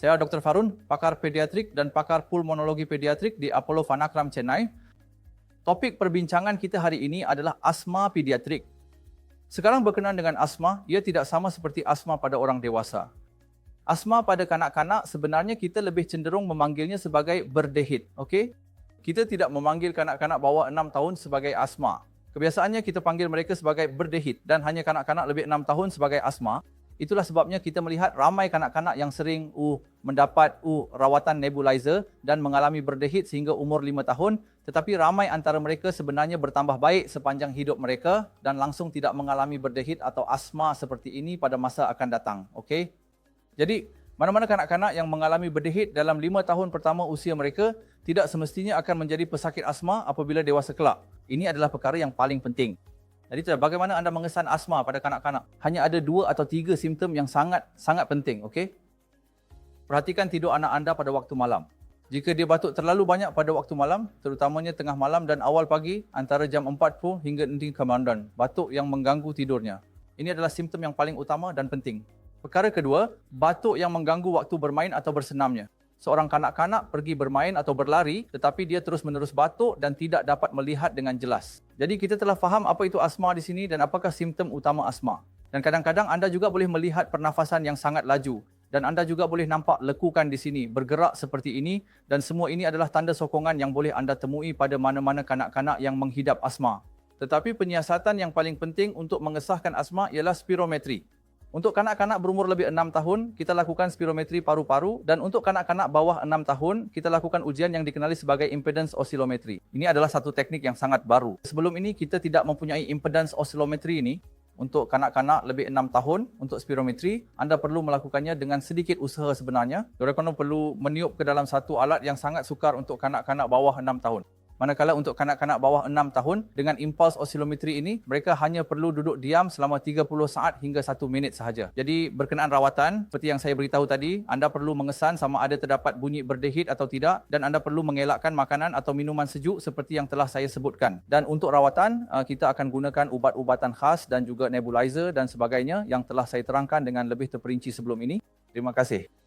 Saya Dr. Farun, pakar pediatrik dan pakar pulmonologi pediatrik di Apollo Fanakram Chennai. Topik perbincangan kita hari ini adalah asma pediatrik. Sekarang berkenaan dengan asma, ia tidak sama seperti asma pada orang dewasa. Asma pada kanak-kanak sebenarnya kita lebih cenderung memanggilnya sebagai berdehid, okey? Kita tidak memanggil kanak-kanak bawah 6 tahun sebagai asma. Kebiasaannya kita panggil mereka sebagai berdehid dan hanya kanak-kanak lebih 6 tahun sebagai asma. Itulah sebabnya kita melihat ramai kanak-kanak yang sering uh, mendapat uh, rawatan nebulizer dan mengalami berdehid sehingga umur 5 tahun tetapi ramai antara mereka sebenarnya bertambah baik sepanjang hidup mereka dan langsung tidak mengalami berdehid atau asma seperti ini pada masa akan datang. Okey? Jadi, mana-mana kanak-kanak yang mengalami berdehid dalam lima tahun pertama usia mereka tidak semestinya akan menjadi pesakit asma apabila dewasa kelak. Ini adalah perkara yang paling penting. Jadi, bagaimana anda mengesan asma pada kanak-kanak? Hanya ada dua atau tiga simptom yang sangat sangat penting. Okay? Perhatikan tidur anak anda pada waktu malam. Jika dia batuk terlalu banyak pada waktu malam, terutamanya tengah malam dan awal pagi, antara jam 40 hingga nanti kemandan, batuk yang mengganggu tidurnya. Ini adalah simptom yang paling utama dan penting. Perkara kedua, batuk yang mengganggu waktu bermain atau bersenamnya. Seorang kanak-kanak pergi bermain atau berlari tetapi dia terus-menerus batuk dan tidak dapat melihat dengan jelas. Jadi kita telah faham apa itu asma di sini dan apakah simptom utama asma. Dan kadang-kadang anda juga boleh melihat pernafasan yang sangat laju dan anda juga boleh nampak lekukan di sini bergerak seperti ini dan semua ini adalah tanda sokongan yang boleh anda temui pada mana-mana kanak-kanak yang menghidap asma. Tetapi penyiasatan yang paling penting untuk mengesahkan asma ialah spirometri. Untuk kanak-kanak berumur lebih 6 tahun, kita lakukan spirometri paru-paru dan untuk kanak-kanak bawah 6 tahun, kita lakukan ujian yang dikenali sebagai impedance oscillometry. Ini adalah satu teknik yang sangat baru. Sebelum ini kita tidak mempunyai impedance oscillometry ini. Untuk kanak-kanak lebih 6 tahun untuk spirometri, anda perlu melakukannya dengan sedikit usaha sebenarnya. Dorang perlu meniup ke dalam satu alat yang sangat sukar untuk kanak-kanak bawah 6 tahun. Manakala untuk kanak-kanak bawah 6 tahun dengan impuls osilometri ini, mereka hanya perlu duduk diam selama 30 saat hingga 1 minit sahaja. Jadi berkenaan rawatan, seperti yang saya beritahu tadi, anda perlu mengesan sama ada terdapat bunyi berdehid atau tidak dan anda perlu mengelakkan makanan atau minuman sejuk seperti yang telah saya sebutkan. Dan untuk rawatan, uh, kita akan gunakan ubat-ubatan khas dan juga nebulizer dan sebagainya yang telah saya terangkan dengan lebih terperinci sebelum ini. Terima kasih.